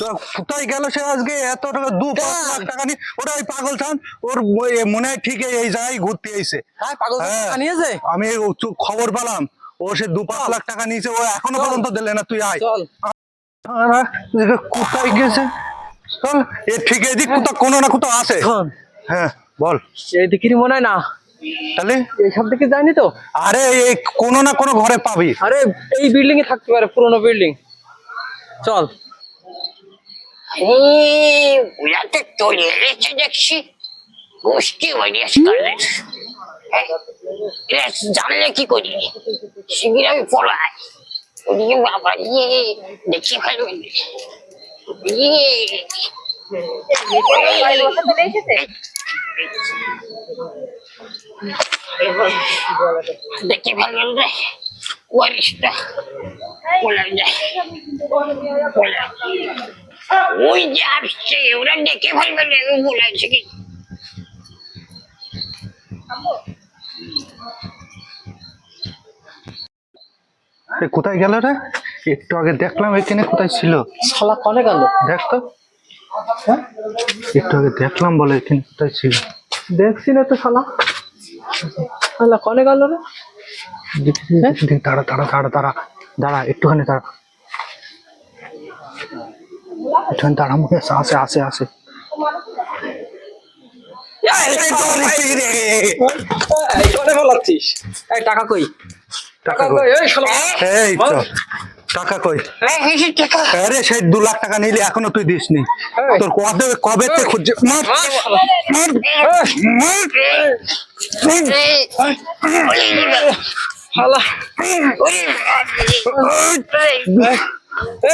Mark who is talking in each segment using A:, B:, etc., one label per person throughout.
A: তো কোথায় গেল সে আজকে এত টাকা দু পাঁচ লাখ টাকা নিয়ে। ওরা ওই পাগল চান ওর মনে হয় ঠিক এই জায়গায় ঘুরতে আইছে।
B: হ্যাঁ
A: হ্যাঁ। আমি খবর পেলাম। ও সে দু পাঁচ লাখ টাকা নিয়েছে ও এখনও পর্যন্ত দিলে না তুই আয়।
B: চল।
A: কোথায় গেছে? চল এ ঠিক এদিক কোথাও কোনো না কোথাও আছে। হ্যাঁ বল।
B: এই দিকে মনে হয় না।
A: তাহলে?
B: এইসব দিকে যায়নি তো?
A: আরে এই কোনো না কোনো ঘরে পাবি।
B: আরে এই বিল্ডিং এ থাকতে পারে পুরোনো বিল্ডিং চল।
C: বুড়াতে চলে এসেছে দেখছি গোষ্ঠী ওয়ারিয়াস করলেন জানলে কি করি শিগগির আমি পড়াই ওদিকে বাবা ইয়ে দেখি ভাই ইয়ে দেখি ভালো রে ওয়ারিসটা পড়াই যায় ওই যে আসছে ওরা ফেলবে বলেছে কি?
A: কোথায় গেল রে? একটু আগে দেখলাম এখানে কোথায় ছিল।
B: শালা কনে গেল?
A: দেখ তো। হ্যাঁ? একটু আগে দেখলাম বলে এখানে কোথায় ছিল।
B: দেখছি না তো শালা। শালা কনে গেল রে?
A: দেখি, দেখি, দেখি, দাঁড়া দাঁড়া দাঁড়া দাঁড়া দাঁড়া একটুখানি দাঁড়া। দাঁড়া মনে আসে আসে আসে
B: টাকা কই
A: টাকা
B: টাকা
A: কই
B: কই এই
A: তো টাকা কই আরে সেই দু লাখ টাকা নিলে এখনও তুই দিসনি
B: এই।
A: তোর কবে কবে তে খুঁজছে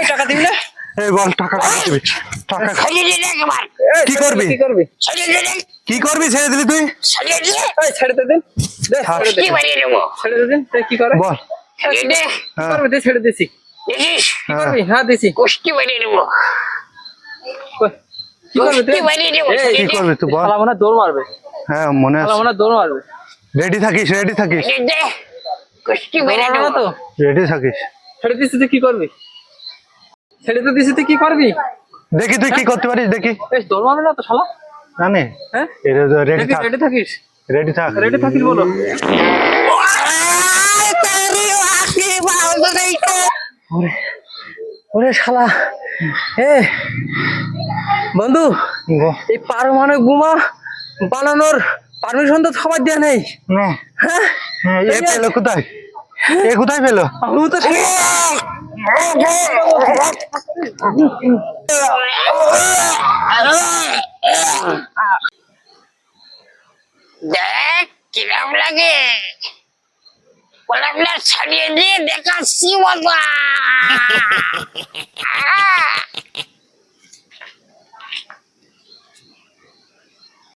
B: টাকা দিবি না
A: এই বল টাকা দিবি টাকা কি করবি?
B: কি করবি?
A: কি করবি ছেড়ে দিলি তুই?
B: ছেড়ে দে দিন। ছেড়ে দে।
C: কি
B: করে?
A: বল।
B: কি
A: হ্যাঁ।
B: করবি? দে ছেড়ে দিছি।
C: দেখিস?
B: কি করবি? হ্যাঁ। দিছি। হয় দৌড় মারবে।
A: হ্যাঁ মনে
B: শালা
A: আছে
B: দৌড় মারবে।
A: রেডি থাকিস রেডি থাকিস। রেডি থাকিস।
B: ছেড়ে দিছি তুই কি করবি? ছেড়ে তো দিছি তুই কি করবি?
A: দেখি তুই কি করতে পারিস দেখি।
B: বেশ দৌড় মারবে না তো শালা?
A: জানে
B: হ্যাঁ?
A: রেডি থাক।
B: রেডি থাকিস?
A: রেডি থাক।
B: রেডি থাকিস বলো। ওরে শালা। এ বন্ধু এই পারমাণবিক বোমা বানানোর পারমিশন তো সবার দেওয়া নেই। হ্যাঁ?
A: হ্যাঁ, এ পেল কোথায়? এ কোথায় পেল?
B: আমি তো
C: দেখ কিরম লাগে? কলামটা ছাড়িয়ে দিয়ে দেখাচ্ছি বাবা।